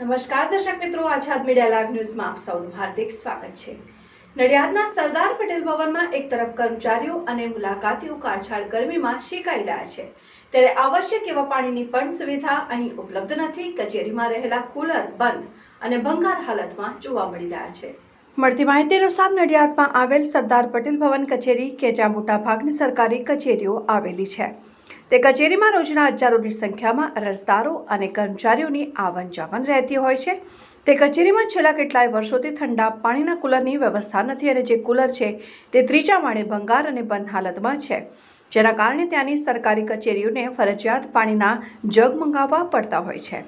નમસ્કાર દર્શક મિત્રો, આઝાદ મીડિયા લાઈવ ન્યૂઝમાં આપ સૌનું હાર્દિક સ્વાગત છે. નડિયાદના સરદાર પટેલ ભવનમાં એક તરફ કર્મચારીઓ અને મુલાકાતીઓ કાળછાળ ગરમીમાં શેકાઈ રહ્યા છે. ત્યારે આવશ્યક એવા પાણીની પણ સુવિધા અહીં ઉપલબ્ધ નથી. કચેરીમાં રહેલા કુલર બંધ અને ભંગાર હાલતમાં જોવા મળી રહ્યા છે. મળતી માહિતી અનુસાર નડિયાદમાં આવેલ સરદાર પટેલ ભવન કચેરી કે જ્યાં મોટાભાગની સરકારી કચેરીઓ આવેલી છે. તે કચેરીમાં રોજના હજારોની સંખ્યામાં અરજદારો અને કર્મચારીઓની આવન જાવન રહેતી હોય છે. તે કચેરીમાં છેલ્લા કેટલાય વર્ષોથી ઠંડા પાણીના કુલરની વ્યવસ્થા નથી અને જે કુલર છે તે ત્રીજા માળે ભંગાર અને બંધ હાલતમાં છે. જેના કારણે ત્યાંની સરકારી કચેરીઓને ફરજિયાત પાણીના જગ મંગાવવા પડતા હોય છે.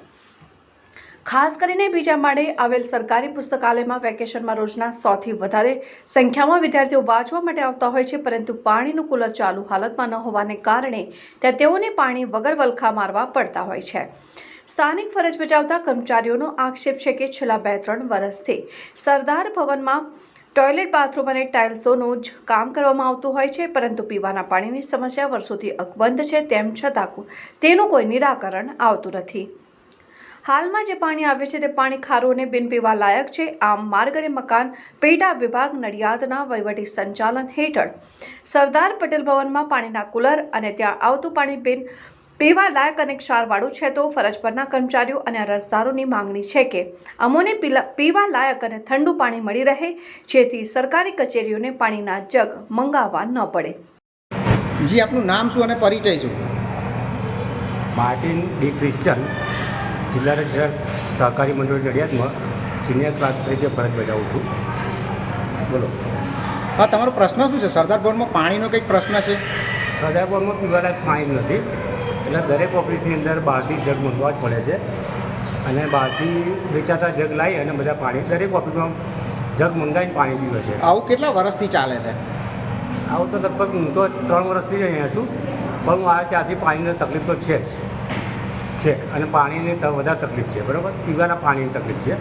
ખાસ કરીને બીજા માળે આવેલ સરકારી પુસ્તકાલયમાં વેકેશનમાં રોજના સોથી વધારે સંખ્યામાં વિદ્યાર્થીઓ વાંચવા માટે આવતા હોય છે, પરંતુ પાણીનું કુલર ચાલુ હાલતમાં ન હોવાને કારણે ત્યાં તેઓને પાણી વગર વલખા મારવા પડતા હોય છે. સ્થાનિક ફરજ બજાવતા કર્મચારીઓનો આક્ષેપ છે કે છેલ્લા બે ત્રણ વર્ષથી સરદાર ભવનમાં ટોયલેટ, બાથરૂમ અને ટાઇલ્સોનું જ કામ કરવામાં આવતું હોય છે, પરંતુ પીવાના પાણીની સમસ્યા વર્ષોથી અકબંધ છે, તેમ છતાં તેનું કોઈ નિરાકરણ આવતું નથી. હાલમાં જે પાણી આવે છે તે પાણી ખારું અને બિન પીવા લાયક છે. આમ માર્ગ અને મકાન પેટા વિભાગ નડિયાદના વહીવટી સંચાલન હેઠળ. સરદાર પટેલ ભવનમાં પાણીના કુલર અને ત્યાં આવતું પાણી બિન પીવા લાયક અને ક્ષારવાળું છે તો ફરજ પરના કર્મચારીઓ અને અરજદારોની માંગણી છે કે અમોને પીવા લાયક અને ઠંડુ પાણી મળી રહે જેથી સરકારી કચેરીઓને પાણીના જગ મંગાવવા ન પડે. જી આપનું નામ શું અને પરિચય શું? Martin D Christian. જિલ્લા રજિસ્ટ્રાર સહકારી મંડળ નડિયાદમાં સિનિયર ક્લાર્ક તરીકે ફરજ બજાવું છું. બોલો. હા તમારો પ્રશ્ન શું છે? સરદાર ભવનમાં પાણીનો કંઈક પ્રશ્ન છે? સરદાર બોર્ડમાં પીવાલાયક પાણી નથી. એટલે દરેક ઓફિસની અંદર બહારથી જગ મંગવા જ પડે છે. અને બહારથી વેચાતા જગ લાવી અને બધા પાણી દરેક ઓફિસમાં જગ મંગાવીને પાણી પીવે છે. આવું કેટલા વર્ષથી ચાલે છે? આવું તો લગભગ હું તો ત્રણ વર્ષથી જ અહીંયા છું. પણ હું આ ત્યાંથી પાણીની તકલીફ તો છે જ. છે અને પાણીની વધારે તકલીફ છે, બરાબર? પીવાના પાણીની તકલીફ છે.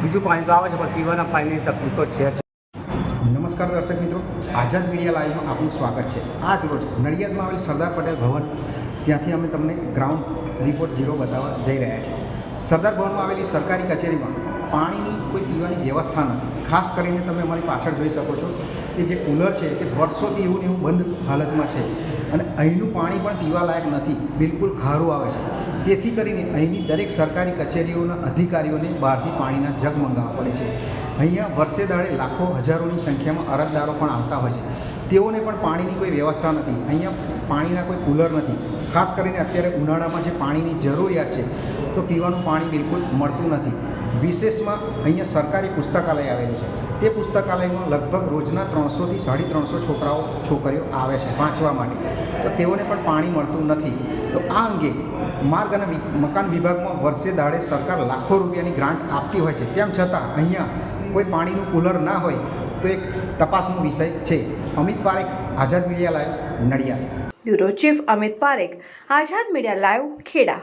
બીજું પાણી તો આવે છે, પણ પીવાના પાણીની તકલીફ તો છે નમસ્કાર દર્શક મિત્રો, આઝાદ મીડિયા લાઈવમાં આપનું સ્વાગત છે. આજ રોજ નડિયાદમાં આવેલ સરદાર પટેલ ભવન, ત્યાંથી અમે તમને ગ્રાઉન્ડ રિપોર્ટ ઝીરો બતાવવા જઈ રહ્યા છીએ. સરદાર ભવનમાં આવેલી સરકારી કચેરીમાં પાણીની કોઈ પીવાની વ્યવસ્થા નથી. ખાસ કરીને તમે અમારી પાછળ જોઈ શકો છો કે જે કુલર છે તે વર્ષોથી એવું ને એવું બંધ હાલતમાં છે અને અહીંનું પાણી પણ પીવા લાયક નથી. બિલકુલ ખારું આવે છે. તેથી કરીને અહીંની દરેક સરકારી કચેરીઓના અધિકારીઓને બહારથી પાણીના જગ મંગાવવા પડે છે. અહીંયા વર્ષે દાડે લાખો હજારોની સંખ્યામાં અરજદારો પણ આવતા હોય છે. તેઓને પણ પાણીની કોઈ વ્યવસ્થા નથી. અહીંયા પાણીના કોઈ કુલર નથી. ખાસ કરીને અત્યારે ઉનાળામાં જે પાણીની જરૂરિયાત છે, તો પીવાનું પાણી બિલકુલ મળતું નથી. વિશેષમાં અહીંયા સરકારી પુસ્તકાલય આવેલું છે. તે પુસ્તકાલયમાં લગભગ રોજના ત્રણસોથી સાડી ત્રણસો છોકરાઓ, છોકરીઓ આવે છે વાંચવા માટે. તો તેઓને પણ પાણી મળતું નથી. તો આ અંગે માર્ગ અને મકાન વિભાગમાં વર્ષે દાડે સરકાર લાખો રૂપિયાની ગ્રાન્ટ આપતી હોય છે. તેમ છતાં અહીંયા કોઈ પાણીનું કુલર ના હોય તો એક તપાસનો વિષય છે. Amit Parekh, Azad media live Nadiad. Bureau chief Amit Parekh, Azad media live Kheda.